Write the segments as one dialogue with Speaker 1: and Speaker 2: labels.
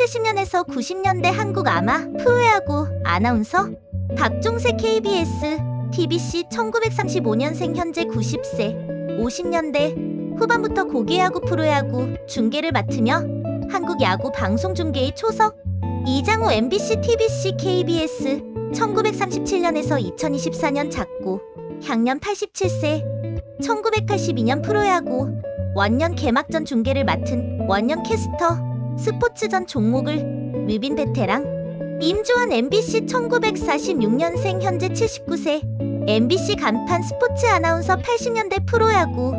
Speaker 1: 1970년에서 90년대 한국 아마 프로야구 아나운서 박종세 KBS TBC 1935년생 현재 90세 50년대 후반부터 고기야구 프로야구 중계를 맡으며 한국 야구 방송 중계의 초석 이장호 MBC TBC KBS 1937년에서 2024년 작고 향년 87세 1982년 프로야구 원년 개막전 중계를 맡은 원년 캐스터 스포츠전 종목을 뮤빈 베테랑 임주환 MBC 1946년생 현재 79세 MBC 간판 스포츠 아나운서 80년대 프로야구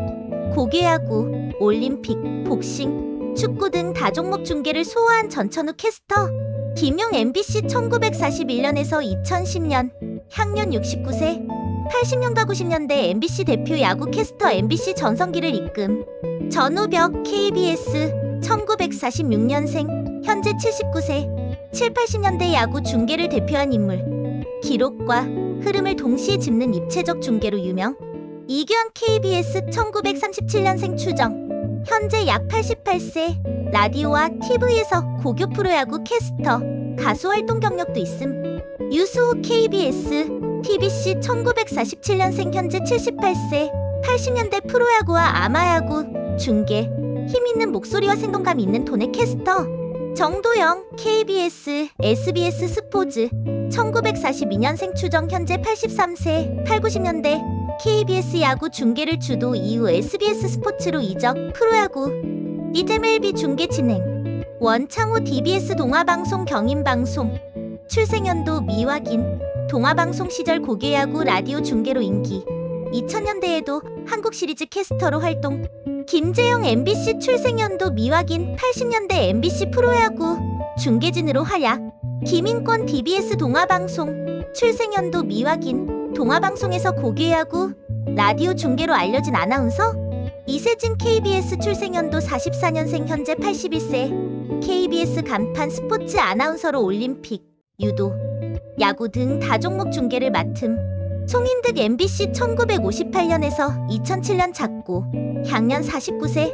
Speaker 1: 고개야구 올림픽 복싱 축구 등 다종목 중계를 소화한 전천후 캐스터 김용 MBC 1941년에서 2010년 향년 69세 80년과 90년대 MBC 대표 야구 캐스터 MBC 전성기를 이끔 전우벽 KBS 1946년생 현재 79세 7, 80년대 야구 중계를 대표한 인물. 기록과 흐름을 동시에 짚는 입체적 중계로 유명. 이규환 KBS 1937년생 추정. 현재 약 88세 라디오와 TV에서 고교 프로야구 캐스터 가수 활동 경력도 있음. 유수호 KBS TBC 1947년생 현재 78세 80년대 프로야구와 아마야구 중계 힘있는 목소리와 생동감 있는 돈의 캐스터. 정도영 KBS SBS 스포츠. 1942년생 추정 현재 83세 8, 90년대. KBS 야구 중계를 주도 이후 SBS 스포츠로 이적 프로야구. 이재멜비 중계 진행. 원창호 DBS 동아방송 경인방송. 출생연도 미확인. 동아방송 시절 고개야구 라디오 중계로 인기. 2000년대에도 한국 시리즈 캐스터로 활동. 김재영 MBC 출생연도 미확인 80년대 MBC 프로야구 중계진으로 활약. 김인권 DBS 동아방송 출생연도 미확인 동아방송에서 고개야구 라디오 중계로 알려진 아나운서. 이세진 KBS 출생연도 44년생 현재 81세. KBS 간판 스포츠 아나운서로 올림픽 유도 야구 등 다종목 중계를 맡음 송인득 MBC 1958년에서 2007년 작고 향년 49세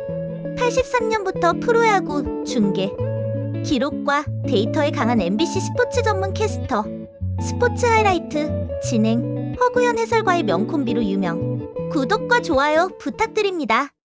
Speaker 1: 83년부터 프로야구 중계 기록과 데이터에 강한 MBC 스포츠 전문 캐스터 스포츠 하이라이트 진행 허구현 해설과의 명콤비로 유명 구독과 좋아요 부탁드립니다.